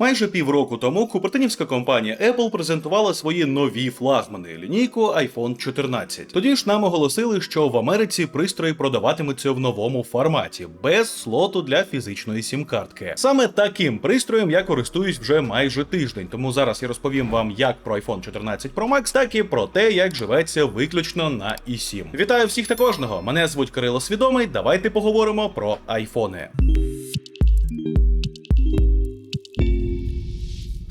Майже півроку тому купертинівська компанія Apple презентувала свої нові флагмани лінійку iPhone 14. Тоді ж нам оголосили, що в Америці пристрої продаватимуться в новому форматі, без слоту для фізичної сім-картки. Саме таким пристроєм я користуюсь вже майже тиждень, тому зараз я розповім вам як про iPhone 14 Pro Max, так і про те, як живеться виключно на i7. Вітаю всіх та кожного! Мене звуть Кирило Свідомий. Давайте поговоримо про айфони.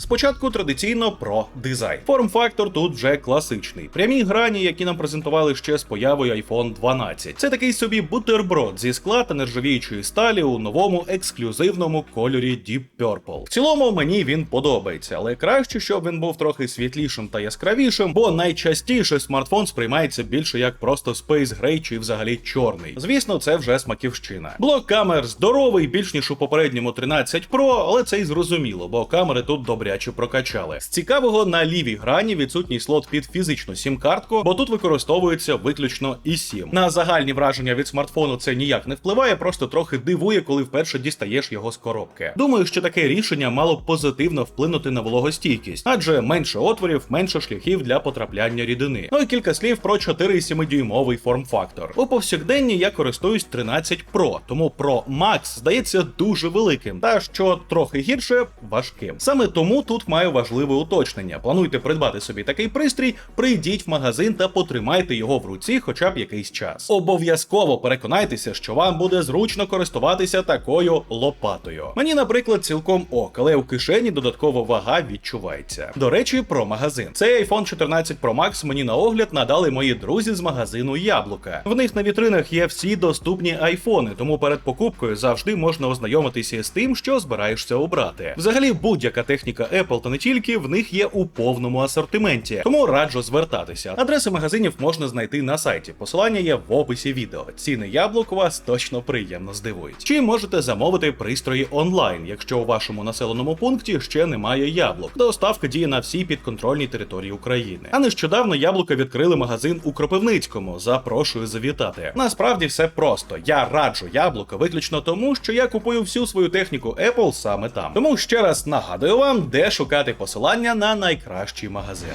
Спочатку традиційно про дизайн. Форм-фактор тут вже класичний. Прямі грані, які нам презентували ще з появою iPhone 12. Це такий собі бутерброд зі скла та нержавіючої сталі у новому ексклюзивному кольорі Deep Purple. В цілому мені він подобається, але краще, щоб він був трохи світлішим та яскравішим, бо найчастіше смартфон сприймається більше як просто Space Gray чи взагалі чорний. Звісно, це вже смаківщина. Блок камер здоровий, більш ніж у попередньому 13 Pro, але це й зрозуміло, бо камери тут добряче прокачали. З цікавого на лівій грані відсутній слот під фізичну сім-картку, бо тут використовується виключно i7. На загальні враження від смартфону це ніяк не впливає, просто трохи дивує, коли вперше дістаєш його з коробки. Думаю, що таке рішення мало б позитивно вплинути на вологостійкість, адже менше отворів, менше шляхів для потрапляння рідини. Ну і кілька слів про 4,7 дюймовий форм-фактор. У повсякденні я користуюсь 13 Pro, тому Pro Max здається дуже великим, та що трохи гірше важким. Саме тому тут маю важливе уточнення. Плануйте придбати собі такий пристрій, прийдіть в магазин та потримайте його в руці хоча б якийсь час. Обов'язково переконайтеся, що вам буде зручно користуватися такою лопатою. Мені, наприклад, цілком ок, але у кишені додаткова вага відчувається. До речі, про магазин. Цей iPhone 14 Pro Max мені на огляд надали мої друзі з магазину Яблука. В них на вітринах є всі доступні айфони, тому перед покупкою завжди можна ознайомитися з тим, що збираєшся обрати. Взагалі, будь-яка техніка Apple та не тільки в них є у повному асортименті, тому раджу звертатися. Адреси магазинів можна знайти на сайті. Посилання є в описі відео. Ціни яблук вас точно приємно здивують. Чи можете замовити пристрої онлайн, якщо у вашому населеному пункті ще немає яблук. Доставка діє на всій підконтрольній території України. А нещодавно яблука відкрили магазин у Кропивницькому. Запрошую завітати. Насправді все просто. Я раджу яблука виключно тому, що я купую всю свою техніку Apple саме там. Тому ще раз нагадую вам, де шукати посилання на найкращий магазин.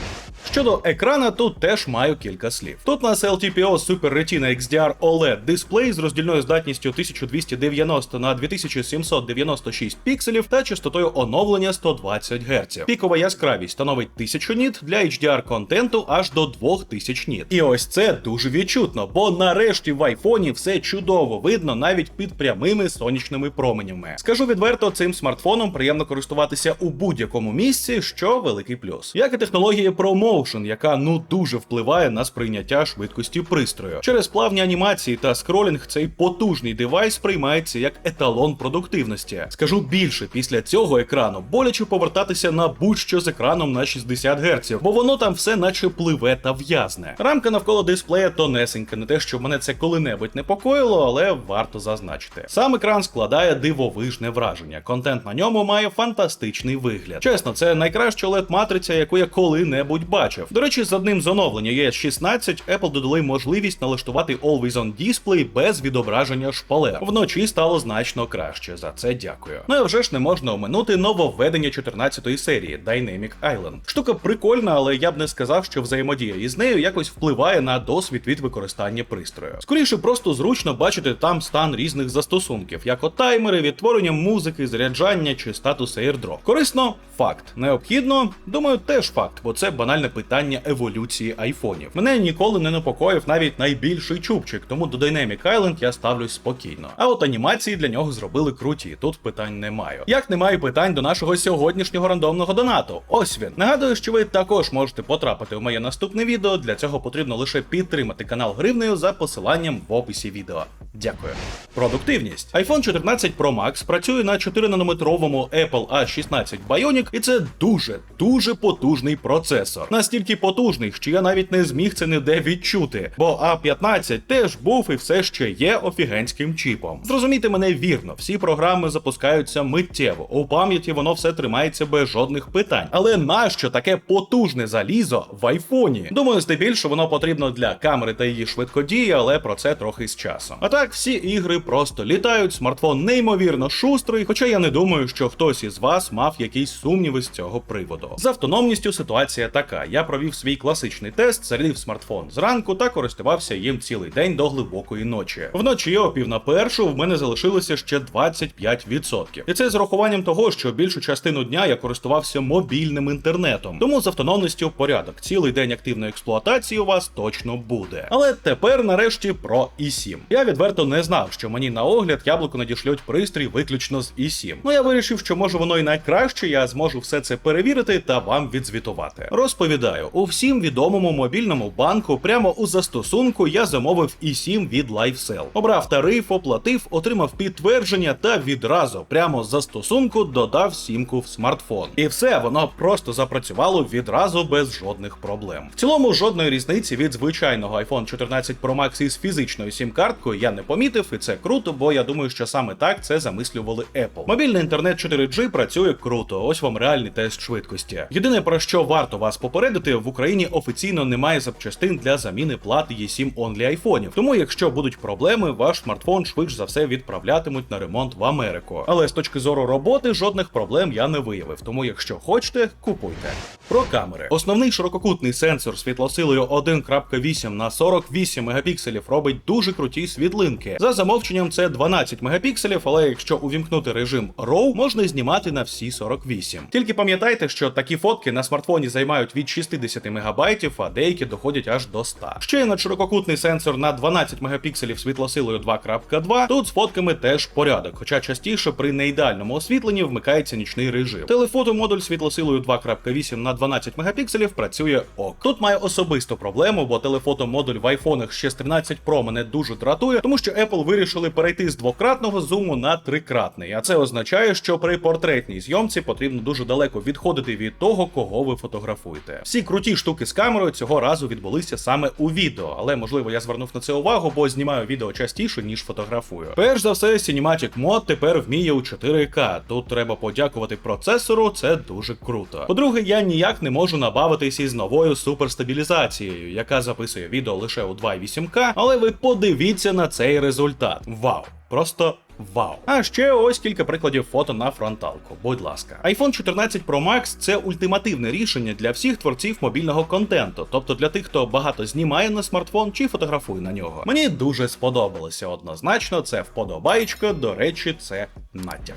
Щодо екрана, тут теж маю кілька слів. Тут у нас LTPO Super Retina XDR OLED дисплей з роздільною здатністю 1290 на 2796 пікселів та частотою оновлення 120 Гц. Пікова яскравість становить 1000 ніт для HDR контенту аж до 2000 ніт. І ось це дуже відчутно, бо нарешті в айфоні все чудово видно навіть під прямими сонячними променями. Скажу відверто, цим смартфоном приємно користуватися у будь-якому місці, що великий плюс. Як і технологія ProMotion, яка ну дуже впливає на сприйняття швидкості пристрою. Через плавні анімації та скролінг цей потужний девайс сприймається як еталон продуктивності. Скажу більше, після цього екрану боляче повертатися на будь-що з екраном на 60 Гц, бо воно там все наче пливе та в'язне. Рамка навколо дисплея тонесенька, не те, що мене це коли-небудь непокоїло, але варто зазначити. Сам екран складає дивовижне враження. Контент на ньому має фантастичний вигляд. Чесно, це найкраща led матриця, яку я коли-небудь бачив. До речі, з одним з оновлення iOS 16 Apple додали можливість налаштувати Always On Display без відображення шпалер. Вночі стало значно краще. За це дякую. Ну і вже ж не можна оминути нововведення 14-ї серії Dynamic Island. Штука прикольна, але я б не сказав, що взаємодія із нею якось впливає на досвід від використання пристрою. Скоріше, просто зручно бачити там стан різних застосунків, як от таймери, відтворення музики, заряджання чи статус AirDrop. Корисно факт. Необхідно, думаю, теж факт, бо це банальне питання еволюції айфонів. Мене ніколи не непокоїв навіть найбільший чубчик, тому до Dynamic Island я ставлюсь спокійно. А от анімації для нього зробили круті. Тут питань не маю. Як немає питань до нашого сьогоднішнього рандомного донату. Ось він. Нагадую, що ви також можете потрапити в моє наступне відео. Для цього потрібно лише підтримати канал гривнею за посиланням в описі відео. Дякую. Продуктивність. iPhone 14 Pro Max працює на 4-нанометровому Apple A16 Bionic, і це дуже дуже потужний процесор. Настільки потужний, що я навіть не зміг це ніде відчути, бо А15 теж був і все ще є офігенським чіпом. Зрозумійте мене вірно, всі програми запускаються миттєво. У пам'яті воно все тримається без жодних питань. Але нащо таке потужне залізо в айфоні? Думаю, здебільшого воно потрібно для камери та її швидкодії, але про це трохи з часом. А так, всі ігри просто літають, смартфон неймовірно шустрий, хоча я не думаю, що хтось із вас мав якісь сумніви з цього приводу. З автономністю ситуація така: я провів свій класичний тест, зарядив смартфон зранку та користувався їм цілий день до глибокої ночі. Вночі о пів на першу в мене залишилося ще 25%. І це з урахуванням того, що більшу частину дня я користувався мобільним інтернетом. Тому з автономністю порядок. Цілий день активної експлуатації у вас точно буде. Але тепер, нарешті, про i7. Я відверто не знав, що мені на огляд яблуко надішлють пристрій виключно з i7. Ну я вирішив, що може воно і найкраще, я зможу все це перевірити та вам відзвітувати. Розповідаю, у всім відомому мобільному банку прямо у застосунку я замовив i7 від LifeSell. Обрав тариф, оплатив, отримав підтвердження та відразу прямо з застосунку додав сімку в смартфон. І все воно просто запрацювало відразу без жодних проблем. В цілому жодної різниці від звичайного iPhone 14 Pro Max із фізичною сім-карткою я не помітив, і це круто, бо я думаю, що саме так це замислювали Apple. Мобільний інтернет 4G працює круто. Ось вам реальний тест швидкості. Єдине про що варто вас попередити, в Україні офіційно немає запчастин для заміни плати E7 Only айфонів. Тому, якщо будуть проблеми, ваш смартфон швидше за все відправлятимуть на ремонт в Америку. Але з точки зору роботи жодних проблем я не виявив. Тому, якщо хочете, купуйте. Про камери. Основний ширококутний сенсор світлосилою 1.8 на 48 мегапікселів робить дуже круті світлинки. За замовченням це 12 мегапікселів, але якщо увімкнути режим RAW, можна знімати на всі 48. Тільки пам'ятайте, що такі фотки на смартфоні займають від 60 мегабайтів, а деякі доходять аж до 100. Ще є надширококутний сенсор на 12 мегапікселів світлосилою 2.2. Тут з фотками теж порядок, хоча частіше при неідеальному освітленні вмикається нічний режим. Телефотомодуль світлосилою 2.8 на 12 мегапікселів працює ок. Тут має особисту проблему, бо телефотомодуль в айфонах ще з 13 Pro мене дуже дратує, тому що Apple вирішили перейти з двократного зуму на трикратний. А це означає, що при портретній зйомці потрібно дуже далеко відходити від того, кого ви фотографуєте. Всі круті штуки з камерою цього разу відбулися саме у відео, але можливо я звернув на це увагу, бо знімаю відео частіше ніж фотографую. Перш за все, Cinematic Mod тепер вміє у 4К. Тут треба подякувати процесору, це дуже круто. По-друге, я ніяк не можу набавитись із новою суперстабілізацією, яка записує відео лише у 2.8К, але ви подивіться на цей результат. Вау! Просто Вау. А ще ось кілька прикладів фото на фронталку. Будь ласка. iPhone 14 Pro Max це ультимативне рішення для всіх творців мобільного контенту, тобто для тих, хто багато знімає на смартфон чи фотографує на нього. Мені дуже сподобалося однозначно. Це вподобаєчка, до речі, це натяк.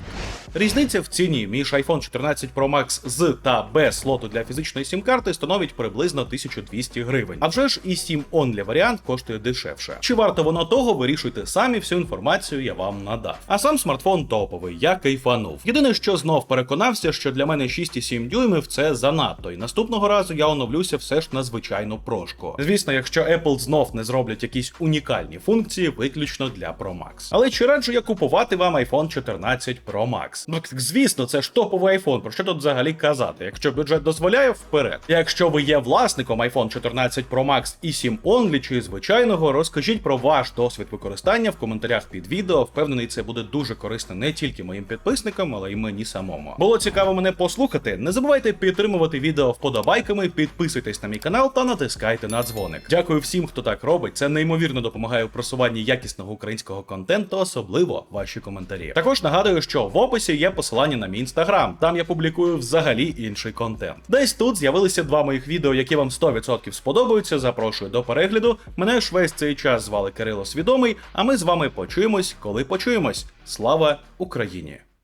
Різниця в ціні між iPhone 14 Pro Max з та без слоту для фізичної сім-карти становить приблизно 1200 гривень. А вже ж і 7 Only варіант коштує дешевше. Чи варто воно того, вирішуйте самі всю інформацію я вам надав. А сам смартфон топовий, я кайфанув. Єдине, що знов переконався, що для мене 6,7 дюймів це занадто, і наступного разу я оновлюся все ж на звичайну прошку. Звісно, якщо Apple знов не зроблять якісь унікальні функції, виключно для Pro Max. Але чи раджу я купувати вам iPhone 14 Pro Max? Ну звісно, це ж топовий iPhone, про що тут взагалі казати? Якщо бюджет дозволяє, вперед. Якщо ви є власником iPhone 14 Pro Max і 7 Only чи звичайного, розкажіть про ваш досвід використання в коментарях під відео. Впевнений, це буде дуже корисно не тільки моїм підписникам, але й мені самому. Було цікаво мене послухати. Не забувайте підтримувати відео вподобайками, підписуйтесь на мій канал та натискайте на дзвоник. Дякую всім, хто так робить. Це неймовірно допомагає у просуванні якісного українського контенту, особливо ваші коментарі. Також нагадую, що в описі є посилання на мій інстаграм. Там я публікую взагалі інший контент. Десь тут з'явилися два моїх відео, які вам 100% сподобаються. Запрошую до перегляду. Мене ж весь цей час звали Кирило Свідомий. А ми з вами почуємось, коли почуємось. Слава Україні!